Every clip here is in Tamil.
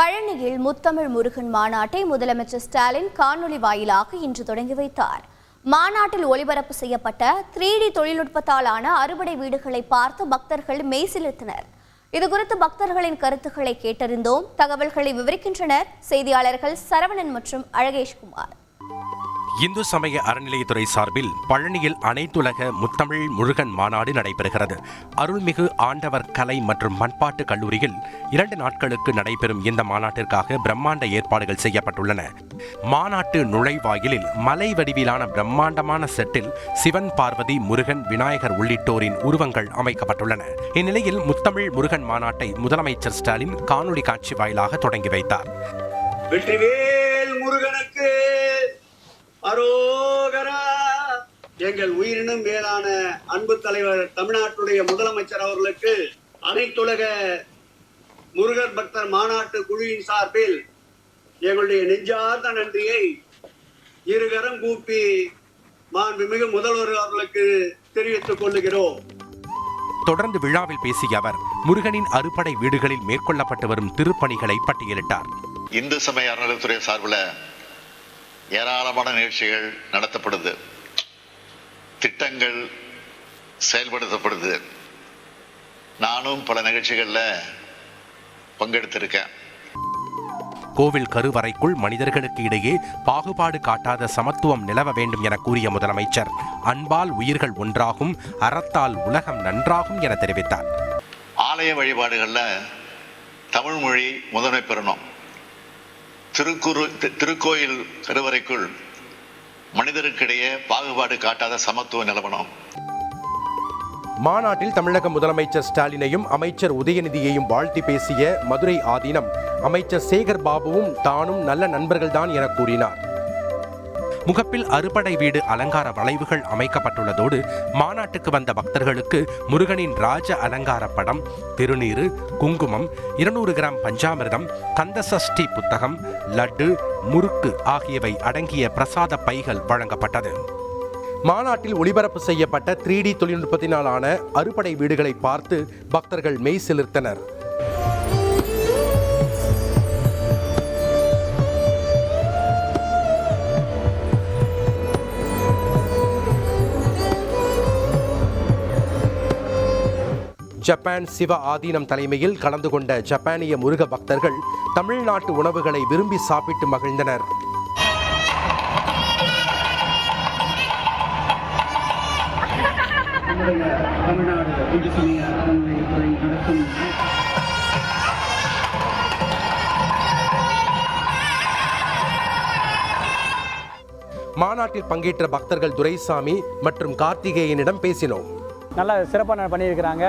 பழனியில் முத்தமிழ் முருகன் மாநாட்டை முதலமைச்சர் ஸ்டாலின் காணொலி வாயிலாக இன்று தொடங்கி வைத்தார். மாநாட்டில் ஒளிபரப்பு செய்யப்பட்ட த்ரீ டி தொழில்நுட்பத்தாலான அறுபடை வீடுகளை பார்த்து பக்தர்கள் மெய்சிலிர்த்தனர். இதுகுறித்து பக்தர்களின் கருத்துக்களை கேட்டறிந்தோம். தகவல்களை விவரிக்கின்றனர் செய்தியாளர்கள் சரவணன் மற்றும் அழகேஷ்குமார். இந்து சமய அறநிலையத்துறை சார்பில் பழனியில் அனைத்துலக முத்தமிழ் முருகன் மாநாடு நடைபெறுகிறது. அருள்மிகு ஆண்டவர் கலை மற்றும் மண்பாட்டு கல்லூரியில் இரண்டு நாட்களுக்கு நடைபெறும் இந்த மாநாட்டிற்காக பிரம்மாண்ட ஏற்பாடுகள் செய்யப்பட்டுள்ளன. மாநாட்டு நுழைவாயிலில் மலை வடிவிலான பிரம்மாண்டமான செட்டில் சிவன் பார்வதி முருகன் விநாயகர் உள்ளிட்டோரின் உருவங்கள் அமைக்கப்பட்டுள்ளன. இந்நிலையில் முத்தமிழ் முருகன் மாநாட்டை முதலமைச்சர் ஸ்டாலின் காணொலி காட்சி வாயிலாக தொடங்கி வைத்தார். வெற்றிவேல் அரோகரா. எங்கள் உயிரினும் மேலான அன்பு தலைவர் தமிழ்நாட்டுடைய முதலமைச்சர் அவர்களுக்கு அனைத்துலக முருகன் பக்தர் மாநாட்டு குழுவின் சார்பில் எங்களுடைய நெஞ்சார்ந்த நன்றியை இருகரம் கூப்பி மாண்புமிகு முதல்வர் அவர்களுக்கு தெரிவித்துக் கொள்ளுகிறோம். தொடர்ந்து விழாவில் பேசிய அவர் முருகனின் அறுபடை வீடுகளில் மேற்கொள்ளப்பட்டு வரும் திருப்பணிகளை பட்டியலிட்டார். இந்து சமய அறநிலையத்துறை சார்பில் ஏராளமான நிகழ்ச்சிகள் நடத்தப்படுது. திட்டங்கள் செயல்படுத்தப்படுது. நானும் பல நிகழ்ச்சிகளில் பங்கெடுத்திருக்கேன். கோவில் கருவறைக்குள் மனிதர்களுக்கு இடையே பாகுபாடு காட்டாத சமத்துவம் நிலவ வேண்டும் என கூறிய முதலமைச்சர் அன்பால் உயிர்கள் ஒன்றாகும் அறத்தால் உலகம் நன்றாகும் என தெரிவித்தார். ஆலய வழிபாடுகளில் தமிழ் மொழி முதன்மை பெறணும். திருக்குறு திருக்கோயில் கருவறைக்குள் மனிதருக்கிடையே பாகுபாடு காட்டாத சமத்துவ நிலவனம். மாநாட்டில் தமிழக முதலமைச்சர் ஸ்டாலினையும் அமைச்சர் உதயநிதியையும் வாழ்த்தி பேசிய மதுரை ஆதீனம் அமைச்சர் சேகர் பாபுவும் தானும் நல்ல நண்பர்கள்தான் என கூறினார். முகப்பில் அறுபடை வீடு அலங்கார வளைவுகள் அமைக்கப்பட்டுள்ளதோடு மாநாட்டுக்கு வந்த பக்தர்களுக்கு முருகனின் ராஜ அலங்கார படம் திருநீறு குங்குமம் இருநூறு கிராம் பஞ்சாமிர்தம் கந்தசஷ்டி புத்தகம் லட்டு முறுக்கு ஆகியவை அடங்கிய பிரசாத பைகள் வழங்கப்பட்டது. மாநாட்டில் ஒளிபரப்பு செய்யப்பட்ட த்ரீ டி தொழில்நுட்பத்தினாலான அறுபடை வீடுகளை பார்த்து பக்தர்கள் மெய் செலுத்தினர் ஜப்பான் சிவ ஆதீனம் தலைமையில் கலந்து கொண்ட ஜப்பானிய முருக பக்தர்கள் தமிழ்நாட்டு உணவுகளை விரும்பி சாப்பிட்டு மகிழ்ந்தனர். மாநாட்டில் பங்கேற்ற பக்தர்கள் துரைசாமி மற்றும் கார்த்திகேயனிடம் பேசினோம். நல்லா சிறப்பாக பண்ணியிருக்கிறாங்க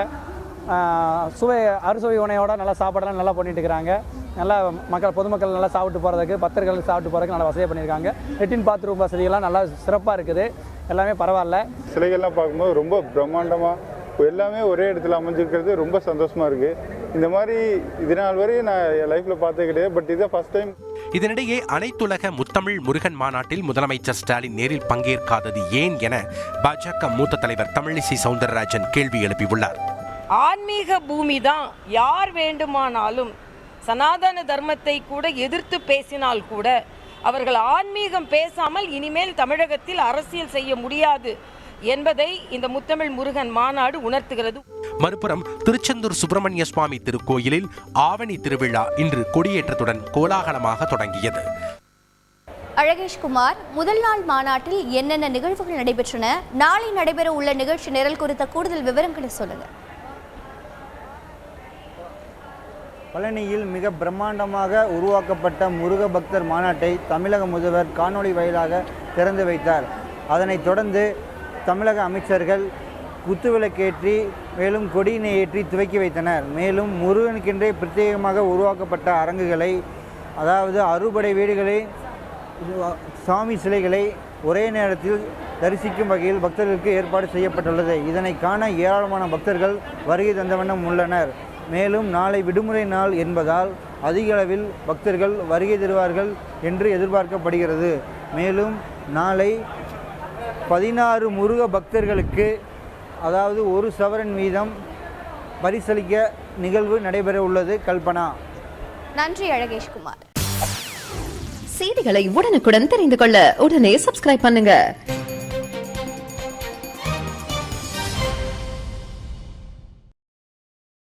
சுவை அறுசுவை உணையோட நல்லா சாப்பாடெல்லாம் நல்லா பண்ணிட்டு இருக்கிறாங்க நல்லா மக்கள் பொதுமக்கள் நல்லா சாப்பிட்டு போகிறதுக்கு பக்தர்கள் சாப்பிட்டு போகிறதுக்கு நல்லா வசதியாக பண்ணியிருக்காங்க. லெட்டின் பாத்ரூம் வசதியெல்லாம் நல்லா சிறப்பாக இருக்குது. எல்லாமே பரவாயில்ல. சிலைகள்லாம் பார்க்கும்போது ரொம்ப பிரம்மாண்டமாக எல்லாமே ஒரே இடத்துல அமைஞ்சிருக்கிறது ரொம்ப சந்தோஷமாக இருக்குது இந்த மாதிரி இது நாள் வரையும் நான் என் லைஃப்பில் பார்த்தது கிடையாது பட் இதான் ஃபஸ்ட் டைம் இதனிடையே அனைத்துலக முத்தமிழ் முருகன் மாநாட்டில் முதலமைச்சர் ஸ்டாலின் நேரில் பங்கேற்காதது ஏன் என பாஜக மூத்த தலைவர் தமிழிசை சவுந்தரராஜன் கேள்வி எழுப்பியுள்ளார். ஆன்மீக பூமி தான் யார் வேண்டுமானாலும் சனாதன தர்மத்தை கூட எதிர்த்து பேசினால் கூட அவர்கள் ஆன்மீகம் பேசாமல் இனிமேல் தமிழகத்தில் அரசியல் செய்ய முடியாது என்பதை இந்த முத்தமிழ் முருகன் மாநாடு உணர்த்துகிறது. மறுபுறம் திருச்செந்தூர் சுப்பிரமணிய சுவாமி திருக்கோயிலில் ஆவணி திருவிழா இன்று கொடியேற்றத்துடன் கோலாகலமாக தொடங்கியது. அழகேஷ்குமார் முதல் நாள் மாநாட்டில் என்னென்ன நிகழ்வுகள் நடைபெற்றன நாளை நடைபெற உள்ள நிகழ்ச்சி நிரல் குறித்த கூடுதல் விவரங்களை சொல்லுங்க. பழனியில் மிக பிரம்மாண்டமாக உருவாக்கப்பட்ட முருக பக்தர் மாநாட்டை தமிழக முதல்வர் காணொளி வாயிலாக திறந்து வைத்தார். அதனைத் தொடர்ந்து தமிழக அமைச்சர்கள் குத்துவிளக்கேற்றி மேலும் கொடியினை ஏற்றி துவக்கி வைத்தனர். மேலும் முருகனுக்கென்றே பிரத்யேகமாக உருவாக்கப்பட்ட அரங்குகளை அதாவது அறுபடை வீடுகளை சாமி சிலைகளை ஒரே நேரத்தில் தரிசிக்கும் வகையில் பக்தர்களுக்கு ஏற்பாடு செய்யப்பட்டுள்ளது. இதனை காண ஏராளமான பக்தர்கள் வருகை தந்த வண்ணம் உள்ளனர். மேலும் நாளை விடுமுறை நாள் என்பதால் அதிக அளவில் பக்தர்கள் வருகை தருவார்கள் என்று எதிர்பார்க்கப்படுகிறது. மேலும் நாளை பதினாறு முருக பக்தர்களுக்கு அதாவது ஒரு சவரன் வீதம் பரிசளிக்க நிகழ்வு நடைபெற உள்ளது. கல்பனா. நன்றி அழகேஷ்குமார். செய்திகளை உடனுக்குடன் தெரிந்து கொள்ள உடனே சப்ஸ்கிரைப் பண்ணுங்க.